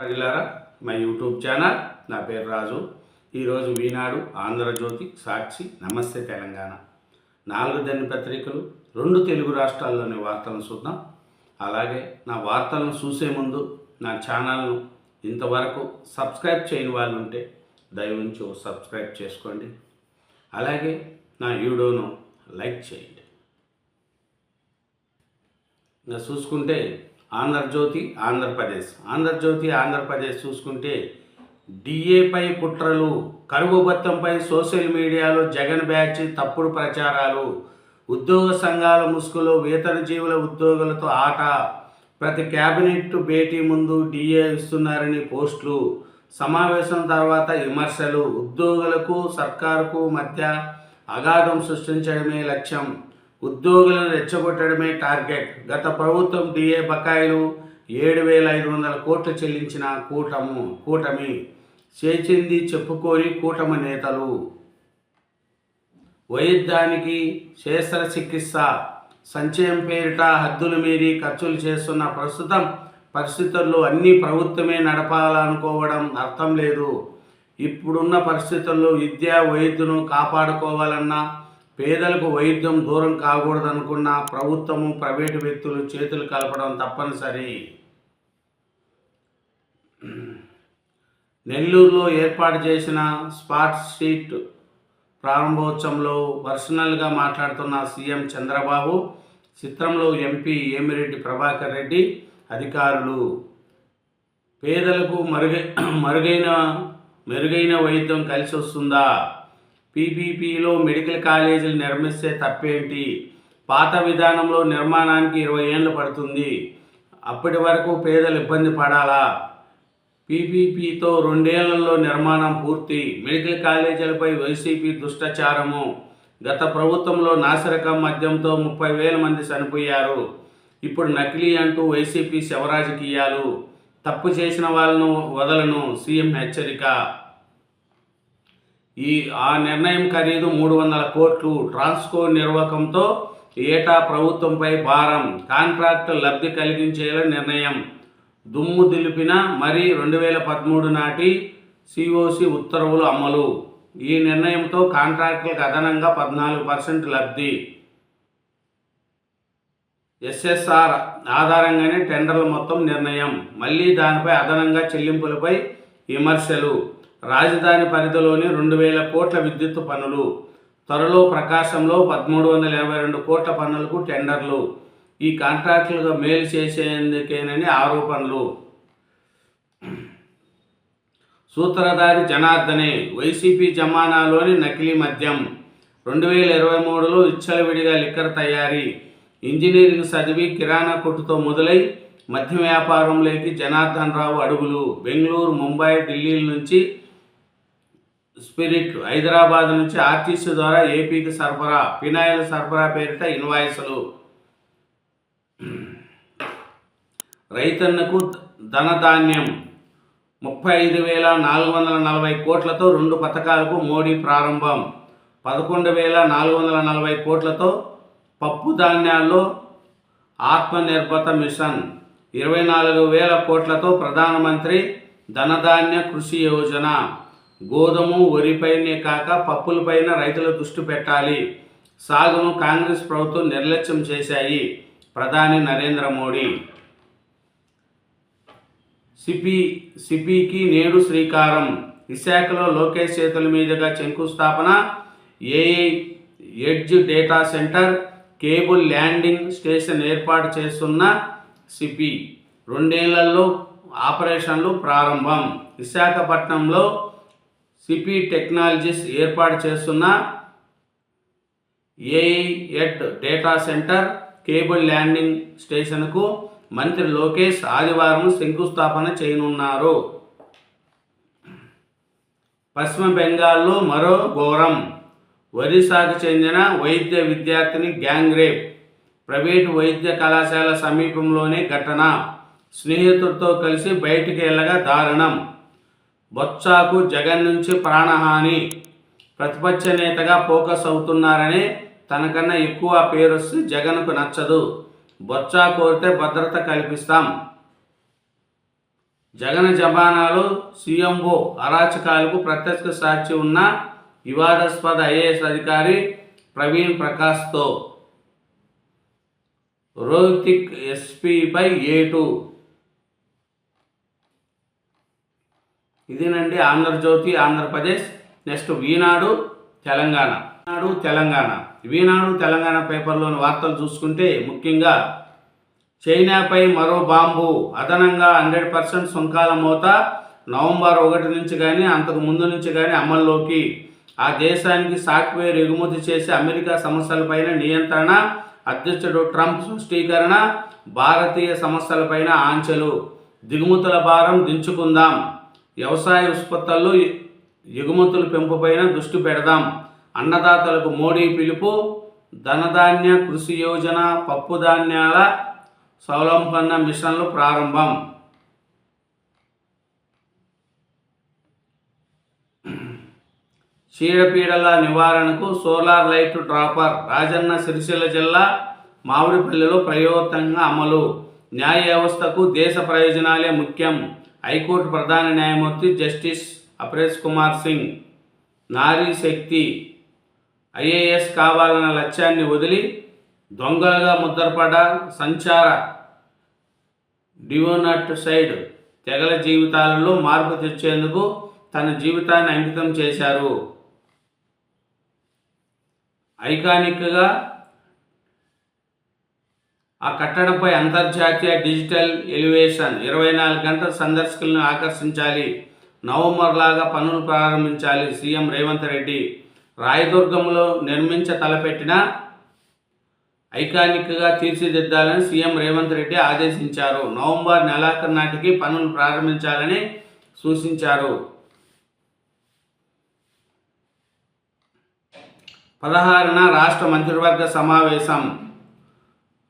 ప్రజలారా మా YouTube channel నా పేరు రాజు. ఈరోజు వీనాడు ఆంధ్రజ్యోతి సాక్షి నమస్తే తెలంగాణ. నాలుగు దని పత్రికలు రెండు తెలుగు రాష్ట్రాల్లోని వార్తలను చూద్దాం. అలాగే నా వార్తలను చూసే ముందు నా ఛానల్ను ఇంతవరకు సబ్స్క్రైబ్ చేయని వాళ్ళు ఉంటే దయవుంచి సబ్స్క్రైబ్ చేసుకోండి. అలాగే నా వీడియోను లైక్ చేయండి. ఇంకా చూసుకుంటే ఆంధ్రజ్యోతి ఆంధ్రప్రదేశ్. ఆంధ్రజ్యోతి ఆంధ్రప్రదేశ్ చూసుకుంటే డిఏపై కుట్రలు కరువు భత్తంపై సోషల్ మీడియాలో జగన్ బ్యాచ్ తప్పుడు ప్రచారాలు ఉద్యోగ సంఘాల ముసుగులో వేతన జీవుల ఉద్యోగులతో ఆట ప్రతి క్యాబినెట్ భేటీ ముందు డిఏ ఇస్తున్నారని పోస్టులు సమావేశం తర్వాత విమర్శలు ఉద్యోగులకు సర్కారుకు మధ్య అగాధం సృష్టించడమే లక్ష్యం. ఉద్యోగులను రెచ్చగొట్టడమే టార్గెట్. గత ప్రభుత్వం డిఏ బకాయిలు ఏడు వేల ఐదు వందల కోట్లు చెల్లించిన కూటము కూటమి. చేచింది చెప్పుకోని కూటమి నేతలు. వైద్యానికి శస్త్రచికిత్స. సంచయం పేరిట హద్దులు మీరి ఖర్చులు చేస్తున్న ప్రస్తుతం పరిస్థితుల్లో అన్ని ప్రభుత్వమే నడపాలనుకోవడం అర్థం లేదు. ఇప్పుడున్న పరిస్థితుల్లో విద్య వైద్యును కాపాడుకోవాలన్నా పేదలకు వైద్యం దూరం కాకూడదనుకున్న ప్రభుత్వము ప్రైవేటు వ్యక్తులు చేతులు కలపడం తప్పనిసరి. నెల్లూరులో ఏర్పాటు చేసిన స్పాట్ షీట్ ప్రారంభోత్సవంలో పర్సనల్గా మాట్లాడుతున్న సీఎం చంద్రబాబు చిత్రంలో ఎంపీ ఏమిరెడ్డి ప్రభాకర్ రెడ్డి అధికారులు. పేదలకు మరుగై మరుగైన మెరుగైన వైద్యం కలిసి వస్తుందా పీపీపీలో మెడికల్ కాలేజీలు నిర్మిస్తే తప్పేంటి? పాత విధానంలో నిర్మాణానికి ఇరవై ఏళ్ళు పడుతుంది. అప్పటి వరకు పేదలు ఇబ్బంది పడాలా? పీపీపీతో రెండేళ్ళలో నిర్మాణం పూర్తి. మెడికల్ కాలేజీలపై వైసీపీ దుష్టచారము. గత ప్రభుత్వంలో నాసిరకం మద్యంతో ముప్పై వేల మంది చనిపోయారు. ఇప్పుడు నకిలీ అంటూ వైసీపీ శవరాజకీయాలు. తప్పు చేసిన వాళ్ళను వదలను. సీఎం హెచ్చరిక. ఈ ఆ నిర్ణయం ఖరీదు మూడు వందల కోట్లు. ట్రాన్స్కో నిర్వహంతో ఏటా ప్రభుత్వంపై భారం. కాంట్రాక్ట్ లబ్ధి కలిగించేలా నిర్ణయం. దుమ్ము దులిపిన మరి రెండు వేల పదమూడు నాటి సిఓసి ఉత్తర్వులు అమలు. ఈ నిర్ణయంతో కాంట్రాక్టులకు అదనంగా పద్నాలుగు పర్సెంట్ లబ్ధి. ఎస్ఎస్ఆర్ ఆధారంగానే టెండర్ల మొత్తం నిర్ణయం. మళ్ళీ దానిపై అదనంగా చెల్లింపులపై విమర్శలు. రాజధాని పరిధిలోని రెండు వేల కోట్ల విద్యుత్ పనులు త్వరలో ప్రకాశంలో పదమూడు వందల ఎనభై రెండు కోట్ల పనులకు టెండర్లు. ఈ కాంట్రాక్టులుగా మేలు చేసేందుకేనని ఆరోపణలు. సూత్రధారి జనార్దనే వైసీపీ జమానాలోని నకిలీ మద్యం. రెండు వేల ఇరవై మూడులో విచ్చలవిడిగా లిక్కర్ తయారీ. ఇంజనీరింగ్ చదివి కిరాణా కొట్టుతో మొదలై మద్యం వ్యాపారంలోకి జనార్దన్ రావు అడుగులు. బెంగళూరు ముంబై ఢిల్లీ నుంచి స్పిరిట్. హైదరాబాద్ నుంచి ఆర్టీసీ ద్వారా ఏపీకి సరఫరా ఫినాయిల్ సరఫరా పేరిట ఇన్వాయిస్లు. రైతన్నకు ధనధాన్యం. ముప్పై ఐదు వేల నాలుగు వందల నలభై కోట్లతో రెండు పథకాలకు మోడీ ప్రారంభం. పదకొండు వేల నాలుగు వందల నలభై కోట్లతో పప్పు ధాన్యాల్లో ఆత్మనిర్భత మిషన్. ఇరవై నాలుగు వేల కోట్లతో ప్రధానమంత్రి ధనధాన్య కృషి యోజన. గోధుమ వరిపైనే కాక పప్పులపైన రైతులు దృష్టి పెట్టాలి. సాగును కాంగ్రెస్ ప్రభుత్వం నిర్లక్ష్యం చేశాయి. ప్రధాని నరేంద్ర మోడీ. సిపి సిపికి నేడు శ్రీకారం. విశాఖలో లోకేష్ చేతుల మీదుగా శంకుస్థాపన. AI edge data centre cable landing station ఏర్పాటు చేస్తున్న సిపి. రెండేళ్ళలో ఆపరేషన్లు ప్రారంభం. విశాఖపట్నంలో సిపి టెక్నాలజీస్ ఏర్పాటు చేస్తున్న AI edge data centre cable landing స్టేషన్కు మంత్రి లోకేష్ ఆదివారం శంకుస్థాపన చేయనున్నారు. పశ్చిమ బెంగాల్లో మరో ఘోరం. ఒరిస్సాకు చెందిన వైద్య విద్యార్థిని గ్యాంగ్ రేప్ ప్రైవేటు వైద్య కళాశాల సమీపంలోనే ఘటన. స్నేహితుడితో కలిసి బయటికి వెళ్ళగా దారుణం. బొత్సాకు జగన్ నుంచి ప్రాణహాని. ప్రతిపక్ష నేతగా ఫోకస్ అవుతున్నారని తనకన్నా ఎక్కువ పేరు వస్తే జగన్కు నచ్చదు. బొత్సా కోరితే భద్రత కల్పిస్తాం. జగన్ జమానాలో సీఎంఓ అరాచకాలకు ప్రత్యక్ష సాక్షి ఉన్న వివాదాస్పద ఐఏఎస్ అధికారి ప్రవీణ్ ప్రకాష్తో. రోహితిక్ ఎస్పీపై ఏటు? ఇదేనండి ఆంధ్రజ్యోతి ఆంధ్రప్రదేశ్ నెక్స్ట్ ఈనాడు తెలంగాణ. ఈనాడు తెలంగాణ. ఈనాడు తెలంగాణ పేపర్లోని వార్తలు చూసుకుంటే ముఖ్యంగా చైనాపై మరో బాంబు. అదనంగా హండ్రెడ్ పర్సెంట్ సుంకాల మోత. నవంబర్ ఒకటి నుంచి కానీ అంతకు ముందు నుంచి కానీ అమల్లోకి. ఆ దేశానికి సాఫ్ట్వేర్ ఎగుమతి చేసే అమెరికా సమస్యలపైన నియంత్రణ. అధ్యక్షుడు ట్రంప్ సృష్టీకరణ భారతీయ సమస్యలపైన ఆంక్షలు దిగుమతుల భారం దించుకుందాం. వ్యవసాయ ఉత్పత్తుల్లో ఎగుమతుల పెంపుపైన దృష్టి పెడదాం. అన్నదాతలకు మోడీ పిలుపు ధనధాన్య కృషి యోజన పప్పు ధాన్యాల స్వలంబన మిషన్లు ప్రారంభం. చీడపీడల నివారణకు solar light dropper Rajanna Sircilla జిల్లా మామిడిపల్లిలో ప్రయోగంగా అమలు. న్యాయ వ్యవస్థకు దేశ ప్రయోజనాలే ముఖ్యం. హైకోర్టు ప్రధాన న్యాయమూర్తి జస్టిస్ అపరేష్ కుమార్ సింగ్ నారీ శక్తి ఐఏఎస్ కావాలన్న లక్ష్యాన్ని వదిలి దొంగలుగా ముద్రపడ్డ సంచార డివోనట్ సైడ్ తెగల జీవితాలలో మార్పు తెచ్చేందుకు తన జీవితాన్ని అంకితం చేశారు. ఐకానిక్గా ఆ కట్టడంపై అంతర్జాతీయ డిజిటల్ ఎలివేషన్ ఇరవై నాలుగు గంటల సందర్శకులను ఆకర్షించాలి. నవంబర్ లాగా పనులు ప్రారంభించాలి సీఎం రేవంత్ రెడ్డి. రాయదుర్గంలో నిర్మించ తలపెట్టిన ఐకానిక్గా తీర్చిదిద్దాలని సీఎం రేవంత్ రెడ్డి ఆదేశించారు. నవంబర్ నెలాఖరు నాటికి పనులు ప్రారంభించాలని సూచించారు. పదహారున రాష్ట్ర మంత్రివర్గ సమావేశం.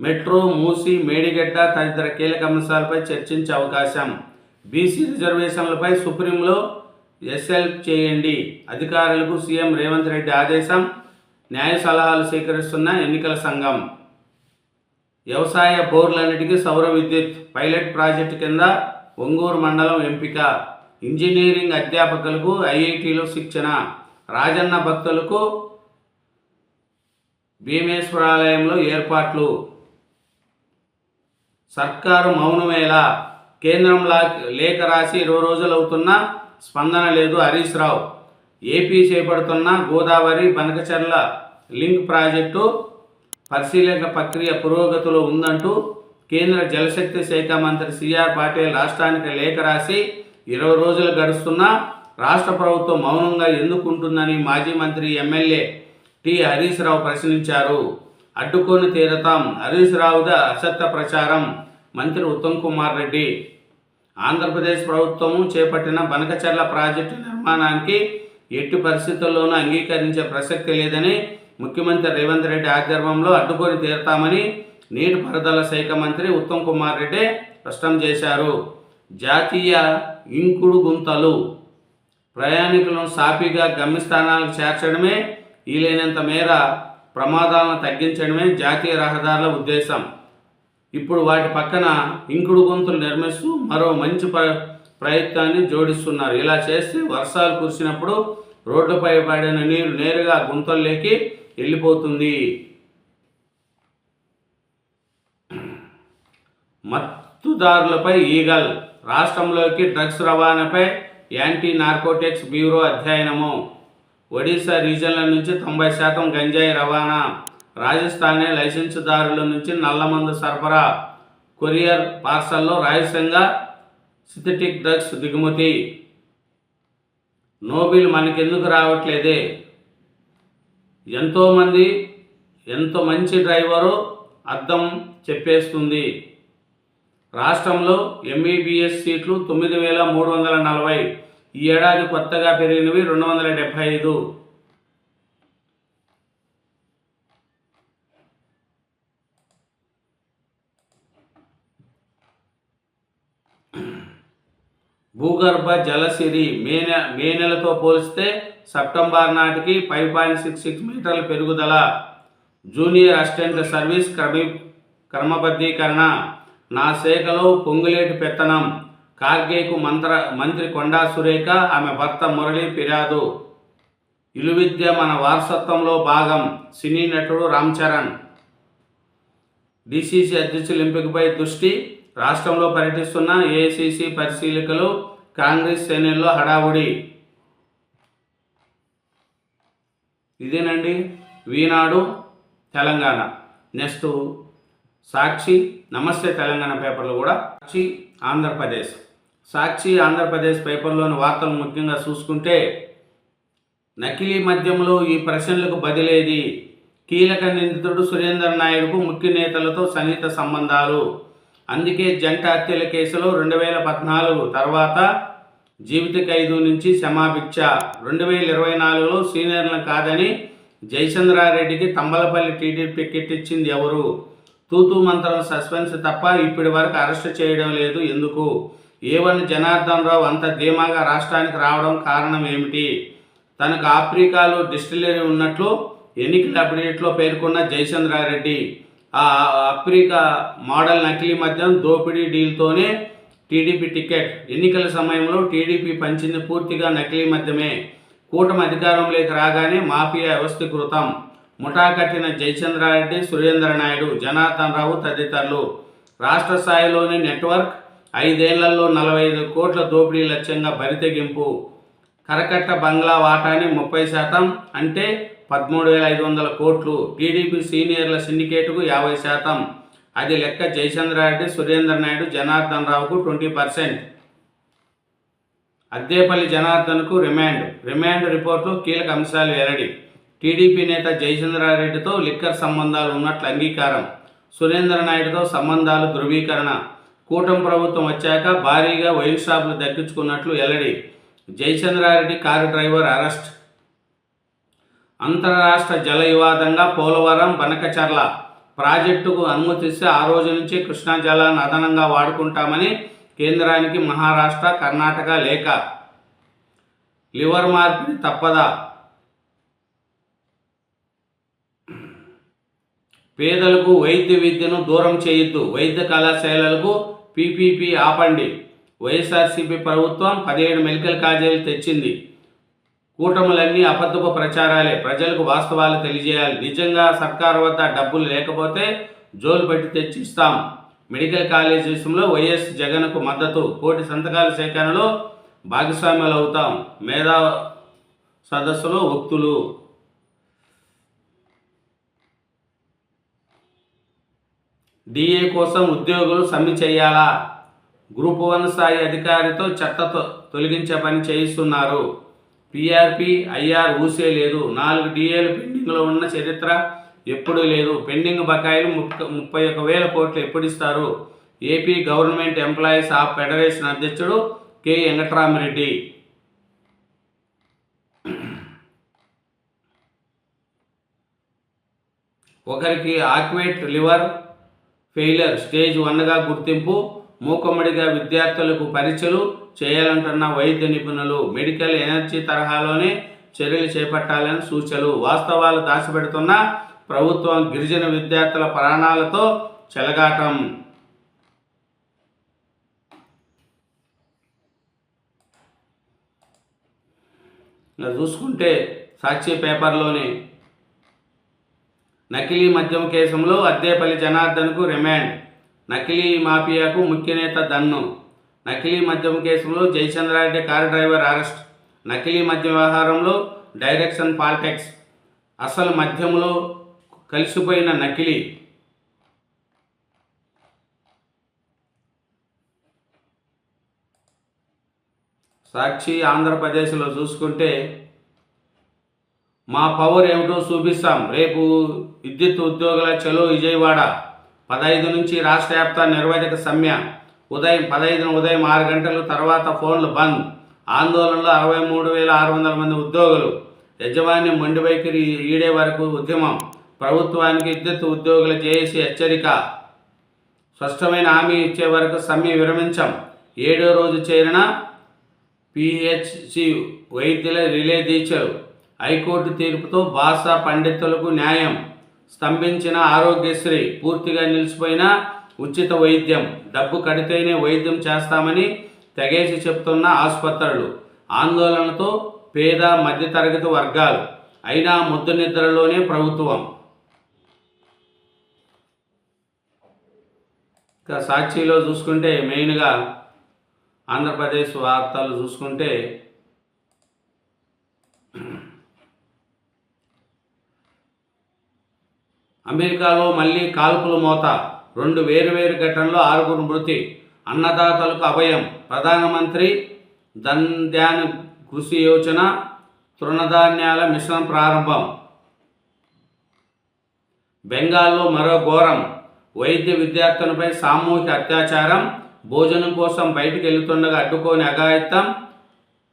మెట్రో మూసి మేడిగడ్డ తదితర కీలక అంశాలపై చర్చించే అవకాశం. బీసీ రిజర్వేషన్లపై సుప్రీంలో ఎస్ఎల్ చేయండి. అధికారులకు సీఎం రేవంత్ రెడ్డి ఆదేశం. న్యాయ సలహాలు స్వీకరిస్తున్న ఎన్నికల సంఘం. వ్యవసాయ బోర్లన్నిటికీ సౌర విద్యుత్ పైలట్ ప్రాజెక్టు కింద ఒంగూరు మండలం ఎంపిక. ఇంజనీరింగ్ అధ్యాపకులకు ఐఐటిలో శిక్షణ. రాజన్న భక్తులకు భీమేశ్వరాలయంలో ఏర్పాట్లు. సర్కారు మౌనమేలా కేంద్రం లా లేఖ రాసి ఇరవై రోజులు అవుతున్నా స్పందన లేదు హరీష్ రావు. ఏపీ చేపడుతున్న గోదావరి బనకచర్ల లింక్ ప్రాజెక్టు పరిశీలన ప్రక్రియ పురోగతిలో ఉందంటూ కేంద్ర జలశక్తి శాఖ మంత్రి సిఆర్ పాటిల్ రాష్ట్రానికి లేఖ రాసి ఇరవై రోజులు గడుస్తున్నా రాష్ట్ర ప్రభుత్వం మౌనంగా ఎందుకుంటుందని మాజీ మంత్రి ఎమ్మెల్యే టి హరీష్ రావు ప్రశ్నించారు. అడ్డుకొని తీరతాం. హరీష్ రావుద అసత్య ప్రచారం. మంత్రి ఉత్తమ్ కుమార్ రెడ్డి. ఆంధ్రప్రదేశ్ ప్రభుత్వం చేపట్టిన బనకచర్ల ప్రాజెక్టు నిర్మాణానికి ఎట్టి పరిస్థితుల్లోనూ అంగీకరించే ప్రసక్తి లేదని ముఖ్యమంత్రి రేవంత్ రెడ్డి ఆధ్వర్యంలో అడ్డుకొని తీరతామని నీటిపారుదల శాఖ మంత్రి ఉత్తమ్ కుమార్ రెడ్డి స్పష్టం చేశారు. జాతీయ ఇంకుడు గుంతలు. ప్రయాణికులను సాఫీగా గమ్యస్థానాలకు చేర్చడమే వీలైనంత మేర ప్రమాదాలను తగ్గించడమే జాతీయ రహదారుల ఉద్దేశం. ఇప్పుడు వాటి పక్కన ఇంకుడు గొంతులు నిర్మిస్తూ మరో మంచి ప్ర ప్రయత్నాన్ని జోడిస్తున్నారు. ఇలా చేస్తే వర్షాలు కురిసినప్పుడు రోడ్లపై పడిన నీరు నేరుగా గుంతల్లోకి వెళ్ళిపోతుంది. మత్తుదారులపై ఈగల్. రాష్ట్రంలోకి డ్రగ్స్ రవాణాపై యాంటీ నార్కోటిక్స్ బ్యూరో అధ్యయనము. ఒడిశా రీజన్ల నుంచి తొంభై శాతం గంజాయి రవాణా. రాజస్థాన్ లైసెన్సుదారుల నుంచి నల్లమందు సరఫరా. కొరియర్ పార్సల్లో రహస్యంగా సింథటిక్ డ్రగ్స్ దిగుమతి. నోబిల్ మనకెందుకు రావట్లేదే? ఎంతోమంది ఎంత మంచి డ్రైవరు అర్థం చెప్పేస్తుంది. రాష్ట్రంలో ఎంబీబీఎస్ సీట్లు తొమ్మిది వేల మూడు వందల నలభై. ఈ ఏడాది కొత్తగా పెరిగినవి రెండు వందల డెబ్భై ఐదు. భూగర్భ జలసిరి మే నె మే నెలతో పోలిస్తే సెప్టెంబర్ నాటికి ఫైవ్ పాయింట్ సిక్స్ సిక్స్ మీటర్ల పెరుగుదల. జూనియర్ అసిస్టెంట్ సర్వీస్ క్రమీ క్రమబద్ధీకరణ. నా శాఖలో పొంగులేటి పెత్తనం. కార్గేకు మంత్ర మంత్రి కొండా సురేఖ ఆమె భర్త మురళి ఫిర్యాదు. ఇలు విద్య మన వారసత్వంలో భాగం సినీ నటుడు రామ్ చరణ్. డిసిసి అధ్యక్షుల ఎంపికపై దృష్టి రాష్ట్రంలో పర్యటిస్తున్న ఏఐసిసి పరిశీలకులు కాంగ్రెస్ శ్రేణుల్లో హడావుడి. ఇదేనండి వీనాడు తెలంగాణ. నెక్స్ట్ సాక్షి నమస్తే తెలంగాణ పేపర్లు కూడా సాక్షి ఆంధ్రప్రదేశ్. సాక్షి ఆంధ్రప్రదేశ్ పేపర్లోని వార్తలు ముఖ్యంగా చూసుకుంటే నకిలీ మద్యంలో ఈ ప్రశ్నలకు బదిలేది కీలక నిందితుడు సురేందర్ నాయుడుకు ముఖ్య నేతలతో సన్నిహిత సంబంధాలు. అందుకే జంట హత్యల కేసులో రెండు వేల పద్నాలుగు తర్వాత జీవిత ఖైదు నుంచి క్షమాభిక్ష రెండు వేల ఇరవై నాలుగులో సీనియర్లను కాదని జయచంద్రారెడ్డికి తంబలపల్లి టీడీపీ టికెట్ ఇచ్చింది ఎవరు? తూతూ మంత్రం సస్పెన్స్ తప్ప ఇప్పటి వరకు అరెస్ట్ చేయడం లేదు. ఎందుకు? ఏవన్ జనార్దన్ రావు అంత ధీమాగా రాష్ట్రానికి రావడం కారణం ఏమిటి? తనకు ఆఫ్రికాలో డిస్టిలరీ ఉన్నట్లు ఎన్నికల అప్డేట్లో పేర్కొన్న జయచంద్రారెడ్డి ఆ ఆఫ్రికా మోడల్ నకిలీ మద్యం దోపిడీ డీల్తోనే టీడీపీ టికెట్. ఎన్నికల సమయంలో టీడీపీ పంచింది పూర్తిగా నకిలీ మద్యమే. కూటమి అధికారంలోకి రాగానే మాఫియా వ్యవస్థీకృతం ముఠా కట్టిన జయచంద్రారెడ్డి సురేంద్ర నాయుడు జనార్దన్ రావు తదితరులు. రాష్ట్ర స్థాయిలోని నెట్వర్క్ ఐదేళ్ళలో నలభై ఐదు కోట్ల దోపిడీ లక్ష్యంగా బరితెగింపు కరకట్ట బంగ్లా వాటాని ముప్పై శాతం అంటే పదమూడు వేల ఐదు వందల కోట్లు. టీడీపీ సీనియర్ల సిండికేటుకు యాభై శాతం. అది లెక్క జయచంద్రారెడ్డి సురేంద్ర నాయుడు జనార్దన్ రావుకు ట్వంటీ పర్సెంట్. అద్దేపల్లి జనార్దన్కు రిమాండ్. రిమాండ్ రిపోర్టు కీలక అంశాలు వెల్లడి. టీడీపీ నేత జయచంద్రారెడ్డితో లిక్కర్ సంబంధాలు ఉన్నట్లు అంగీకారం. సురేంద్ర నాయుడుతో సంబంధాలు ధృవీకరణ. కూటమి ప్రభుత్వం వచ్చాక భారీగా వైన్ షాపులు దక్కించుకున్నట్లు వెల్లడి. Jayachandra Reddy car driver arrest. అంతరాష్ట్ర జల వివాదంగా పోలవరం బనకచర్ల. ప్రాజెక్టుకు అనుమతిస్తే ఆ రోజు నుంచి కృష్ణా జలాన్ని అదనంగా వాడుకుంటామని కేంద్రానికి మహారాష్ట్ర కర్ణాటక లేఖ. లివర్ మార్పిడి తప్పదా? పేదలకు వైద్య విద్యను దూరం చేయొద్దు. వైద్య కళాశాలలకు పీపీపీ ఆపండి. వైఎస్ఆర్సీపీ ప్రభుత్వం పదిహేడు మెడికల్ కాలేజీలు తెచ్చింది. కూటములన్నీ అబద్ధపు ప్రచారాలే. ప్రజలకు వాస్తవాలు తెలియజేయాలి. నిజంగా సర్కారు వద్ద డబ్బులు లేకపోతే జోలు పెట్టి తెచ్చిస్తాం. మెడికల్ కాలేజ్ విషయంలో వైఎస్ జగన్కు మద్దతు. కోటి సంతకాల సేకరణలో భాగస్వామ్యాలు అవుతాం మేధా సదస్సులో ఉక్తులు డిఏ కోసం ఉద్యోగులు సమ్మె చేయాలా? గ్రూప్ వన్ స్థాయి అధికారితో చెత్త తొలగించే పని చేయిస్తున్నారు. పిఆర్పి ఐఆర్ ఊసే లేదు. నాలుగు డిఏలు పెండింగ్లో ఉన్న చరిత్ర ఎప్పుడూ లేదు. పెండింగ్ బకాయిలు ముప్పై ముప్పై ఒక వేల కోట్లు ఎప్పుడు ఇస్తారు AP government employees of federation అధ్యక్షుడు కె వెంకట్రామరెడ్డి. ఒకరికి ఆక్వేట్ లివర్ ఫెయిలర్ స్టేజ్ వన్గా గుర్తింపు మూకమ్మడిగా విద్యార్థులకు పరీక్షలు చేయాలంటున్న వైద్య నిపుణులు మెడికల్ ఎనర్జీ తరహాలోనే చర్యలు చేపట్టాలని సూచనలు. వాస్తవాలు దాచిపెడుతున్న ప్రభుత్వం గిరిజన విద్యార్థుల ప్రాణాలతో చెలగాటం. ఇలా చూసుకుంటే సాక్షి పేపర్లోని నకిలీ మద్యం కేసులో అద్దేపల్లి జనార్దన్కు రిమాండ్. నకిలీ మాఫియాకు ముఖ్య నేత దన్ను. నకిలీ మద్యం కేసులో జయచంద్రారెడ్డి కారు డ్రైవర్ అరెస్ట్. నకిలీ మద్యం వ్యవహారంలో డైరెక్షన్ పాలిటిక్స్. అసలు మద్యంలో కలిసిపోయిన నకిలీ. సాక్షి ఆంధ్రప్రదేశ్లో చూసుకుంటే మా పవర్ ఏమిటో చూపిస్తాం. రేపు విద్యుత్ ఉద్యోగుల చలో విజయవాడ. పదహైదు నుంచి రాష్ట్ర వ్యాప్త నిర్వహిక సమ్మె. ఉదయం పదహైదున ఉదయం ఆరు గంటల తర్వాత ఫోన్లు బంద్. ఆందోళనలో అరవై మూడు వేల ఆరు వందల మంది ఉద్యోగులు. యజమాని మొండి వైఖరి ఈడే వరకు ఉద్యమం. ప్రభుత్వానికి విద్యుత్ ఉద్యోగుల జేఏసీ హెచ్చరిక. స్పష్టమైన హామీ ఇచ్చే వరకు సమ్మె విరమించాం. ఏడో రోజు చేరిన పిహెచ్సి వైద్యుల రిలే దీక్షలు హైకోర్టు తీర్పుతో భాషా పండితులకు న్యాయం. స్తంభించిన ఆరోగ్యశ్రీ పూర్తిగా నిలిచిపోయిన ఉచిత వైద్యం డబ్బు కడితేనే వైద్యం చేస్తామని తెగేసి చెప్తున్న ఆసుపత్రులు ఆందోళనతో పేద మధ్యతరగతి వర్గాలు అయినా ముద్దు నిద్రలోనే ప్రభుత్వం. సాక్షిలో చూసుకుంటే మెయిన్గా ఆంధ్రప్రదేశ్ వార్తలు చూసుకుంటే అమెరికాలో మళ్ళీ కాల్పుల మోత. రెండు వేరువేరు ఘటనలో ఆరుగురు మృతి. అన్నదాతలకు అభయం. ప్రధానమంత్రి ధన్ ధ్యాన్ కృషి యోజన తృణధాన్యాల మిషన్ ప్రారంభం. బెంగాల్లో మరో ఘోరం. వైద్య విద్యార్థులపై సామూహిక అత్యాచారం. భోజనం కోసం బయటికి వెళ్తుండగా అడ్డుకోని అఘాయిత్యం.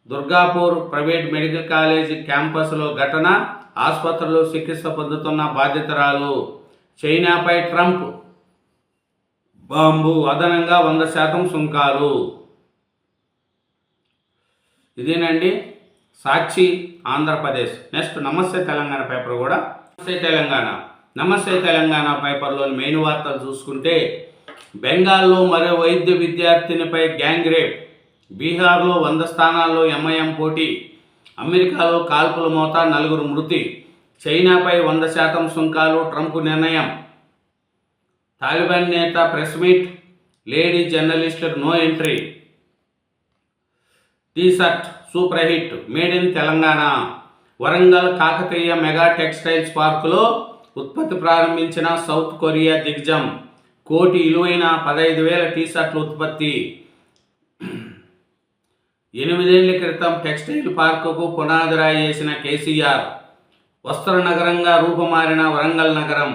దుర్గాపూర్ ప్రైవేట్ మెడికల్ కాలేజీ క్యాంపస్లో ఘటన. ఆసుపత్రిలో చికిత్స పొందుతున్న బాధితురాలు చైనాపై ట్రంప్. బాంబు అదనంగా వంద శాతం సుంకాలు. ఇదేనండి సాక్షి ఆంధ్రప్రదేశ్. నెక్స్ట్ నమస్తే తెలంగాణ పేపర్ కూడా. నమస్తే తెలంగాణ. నమస్తే తెలంగాణ పేపర్లోని మెయిన్ వార్తలు చూసుకుంటే బెంగాల్లో మరో వైద్య విద్యార్థినిపై గ్యాంగ్ రేప్. బీహార్లో వంద స్థానాల్లో ఎంఐఎం పోటీ. అమెరికాలో కాల్పుల మోత నలుగురు మృతి. చైనాపై వంద శాతం సుంకాలు ట్రంప్ నిర్ణయం. తాలిబాన్ నేత ప్రెస్ మీట్ లేడీ జర్నలిస్టులకు no entry. T shirt super hit made in Telangana. Warangal Kakatiya mega textiles పార్కులో ఉత్పత్తి ప్రారంభించిన సౌత్ కొరియా దిగ్జం. కోటి విలువైన పదహైదు వేల టీ షర్ట్ల ఉత్పత్తి. ఎనిమిదేళ్ళ క్రితం టెక్స్టైల్ పార్కుకు పునాదిరాయి చేసిన కేసీఆర్ వస్త్ర నగరంగా రూపుమారిన వరంగల్ నగరం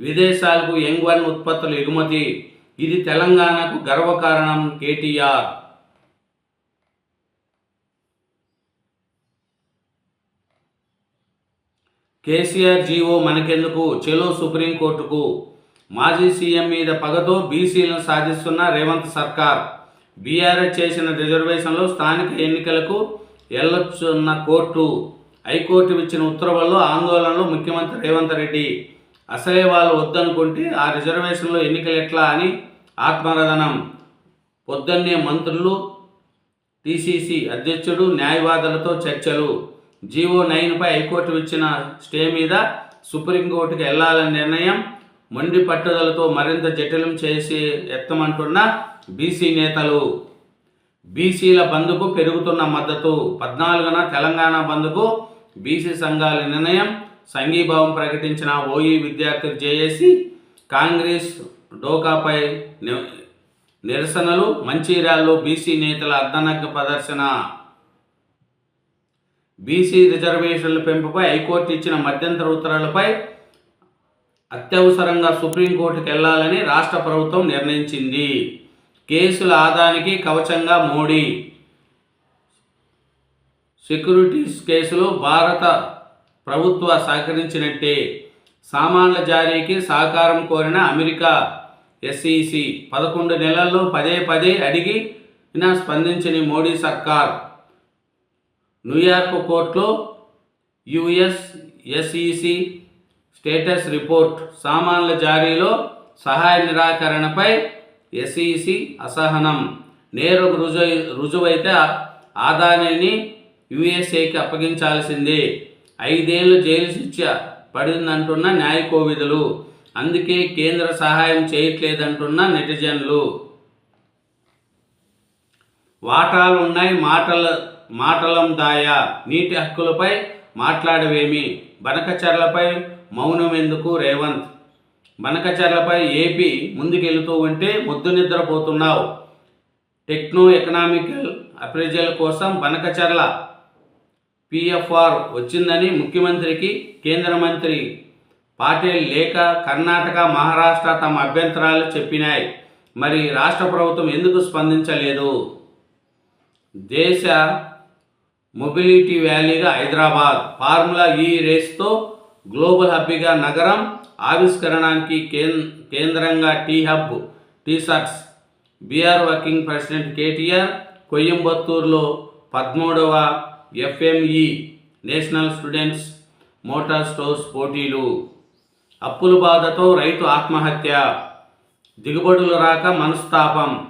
విదేశాలకు యంగ్వన్ ఉత్పత్తుల ఎగుమతి ఇది తెలంగాణకు గర్వకారణం కేటీఆర్. కేసీఆర్ జీవో మనకెందుకు? చెలో సుప్రీంకోర్టుకు. మాజీ సీఎం మీద పగతో బీసీలను సాధిస్తున్న రేవంత్ సర్కార్. బీఆర్ఎస్ చేసిన రిజర్వేషన్లో స్థానిక ఎన్నికలకు వెళ్ళొచ్చున్న కోర్టు హైకోర్టు ఇచ్చిన ఉత్తర్వుల్లో ఆందోళనలో ముఖ్యమంత్రి రేవంత్ రెడ్డి. అసలే వాళ్ళు వద్దనుకుంటే ఆ రిజర్వేషన్లో ఎన్నికలు ఎట్లా అని ఆత్మరదనం పొద్దున్నే మంత్రులు టీసీసీ అధ్యక్షుడు న్యాయవాదులతో చర్చలు. జీవో నైన్పై హైకోర్టు ఇచ్చిన స్టే మీద సుప్రీంకోర్టుకు వెళ్ళాలని నిర్ణయం మొండి పట్టుదలతో మరింత జటిలం చేసి ఎత్తమంటున్న బీసీ నేతలు. బీసీల బంద్కు పెరుగుతున్న మద్దతు. పద్నాలుగున తెలంగాణ బంద్కు బీసీ సంఘాల నిర్ణయం. సంఘీభావం ప్రకటించిన ఓఈ విద్యార్థులు జేఏసీ కాంగ్రెస్ డోకాపై నిరసనలు. మంచిర్యాలలో బీసీ నేతల అర్ధనగ్న ప్రదర్శన. బీసీ రిజర్వేషన్ల పెంపుపై హైకోర్టు ఇచ్చిన మధ్యంతర ఉత్తర్వులపై అత్యవసరంగా సుప్రీంకోర్టుకు వెళ్ళాలని రాష్ట్ర ప్రభుత్వం నిర్ణయించింది. కేసుల ఆదానికి కవచంగా మోడీ. సెక్యూరిటీస్ కేసులో భారత ప్రభుత్వ సహకరించినట్టే. సామాన్ల జారీకి సహకారం కోరిన అమెరికా ఎస్ఈసి పదకొండు నెలల్లో పదే పదే అడిగి అయినా స్పందించని మోడీ సర్కార్. న్యూయార్క్ కోర్టులో యుఎస్ ఎస్ఈసి స్టేటస్ రిపోర్ట్ సామాన్ల జారీలో సహాయ నిరాకరణపై ఎస్ఈసి అసహనం. నేరు రుజువై రుజువైతే ఆదానిని యుఎస్ఏకి అప్పగించాల్సిందే. ఐదేళ్ళు జైలు శిక్ష పడిందంటున్న న్యాయకోవిదులు. అందుకే కేంద్ర సహాయం చేయట్లేదంటున్న నెటిజన్లు. వాటాలు ఉన్నాయి మాటల మాటలం దాయా నీటి హక్కులపై మాట్లాడవేమి? బనకచర్లపై మౌనం ఎందుకు రేవంత్? బనకచర్లపై ఏపీ ముందుకెళ్తూ ఉంటే ముద్దు నిద్రపోతున్నావు. టెక్నో ఎకనామికల్ అప్రైజల్ కోసం బనకచర్ల పిఎఫ్ఆర్ వచ్చిందని ముఖ్యమంత్రికి కేంద్ర మంత్రి పాటిల్ లేక కర్ణాటక మహారాష్ట్ర తమ అభ్యంతరాలు చెప్పినాయి. మరి రాష్ట్ర ప్రభుత్వం ఎందుకు స్పందించలేదు? దేశ మొబిలిటీ వ్యాలీగా హైదరాబాద్. ఫార్ములా ఈ రేస్తో గ్లోబల్ హబ్బీగా నగరం ఆవిష్కరణానికి కేన్ కేంద్రంగా T hub T shirts. BR working president KTR కొయ్యంబత్తూరులో పదమూడవ FME national students motor stores పోటీలు. అప్పుల బాధతో రైతు ఆత్మహత్య. దిగుబడులు రాక మనస్తాపం.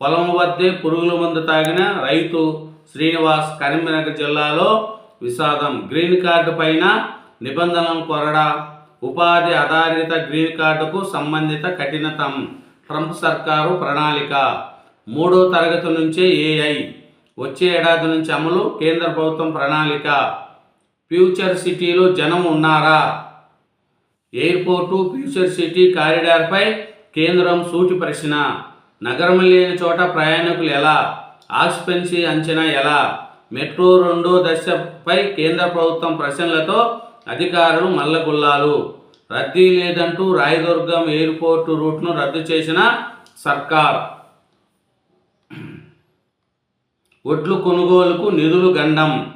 పొలం వద్దే పురుగుల మందు తాగిన రైతు శ్రీనివాస్ కరీంనగర్ జిల్లాలో విషాదం. గ్రీన్ కార్డు పైన నిబంధనలు కొరడా. ఉపాధి ఆధారిత గ్రీన్ కార్డుకు సంబంధిత కఠినతం. ట్రంప్ సర్కారు ప్రణాళిక. మూడో తరగతి నుంచే ఏఐ. వచ్చే ఏడాది నుంచి అమలు. కేంద్ర ప్రభుత్వం ప్రణాళిక. ఫ్యూచర్ సిటీలో జనం ఉన్నారా? ఎయిర్పోర్టు ఫ్యూచర్ సిటీ కారిడార్పై కేంద్రం సూటి ప్రశ్న. నగరం లేని చోట ప్రయాణికులు ఎలా? ఆక్యుపెన్సీ అంచనా ఎలా? మెట్రో రెండో దశపై కేంద్ర ప్రభుత్వం ప్రశ్నలతో అధికారులు మల్లగుల్లాలు. రద్దీ లేదంటూ రాయదుర్గం ఎయిర్పోర్టు రూట్ను రద్దు చేసిన సర్కార్. ఒడ్లు కొనుగోలుకు నిధులు గండం.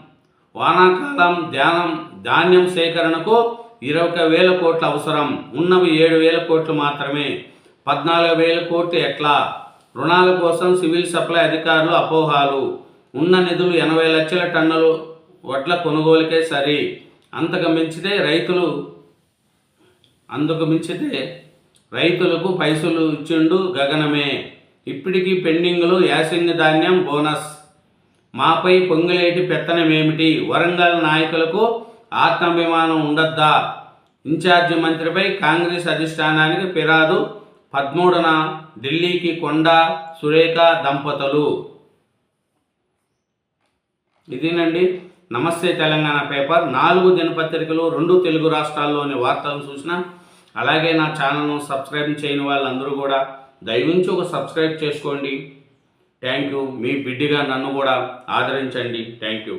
వానాకాలం ధ్యానం ధాన్యం సేకరణకు ఇరవై వేల కోట్ల అవసరం. ఉన్నవి ఏడు వేల కోట్లు మాత్రమే. పద్నాలుగు వేల కోట్లు ఎట్లా? రుణాల కోసం సివిల్ సప్లై అధికారులు అపోహాలు. ఉన్న నిధులు ఎనభై లక్షల టన్నులు వడ్ల కొనుగోలుకే సరి. అంతకు మించితే రైతులు అందుకు మించితే రైతులకు పైసలు ఇచ్చిండు గగనమే. ఇప్పటికీ పెండింగ్లు యాసింగ్ ధాన్యం బోనస్. మాపై పొంగులేటి పెత్తనమేమిటి? వరంగల్ నాయకులకు ఆత్మాభిమానం ఉండద్దా? ఇన్ఛార్జి మంత్రిపై కాంగ్రెస్ అధిష్టానానికి ఫిరాదు పదమూడున ఢిల్లీకి కొండ సురేఖ దంపతులు. ఇదేనండి? నమస్తే తెలంగాణ పేపర్. నాలుగు దినపత్రికలు రెండు తెలుగు రాష్ట్రాల్లోని వార్తలను చూసిన అలాగే నా ఛానల్ను సబ్స్క్రైబ్ చేయని వాళ్ళందరూ కూడా దయవించి ఒక సబ్స్క్రైబ్ చేసుకోండి. Thank you. మీ బిడ్డిగా నన్ను కూడా ఆదరించండి. Thank you.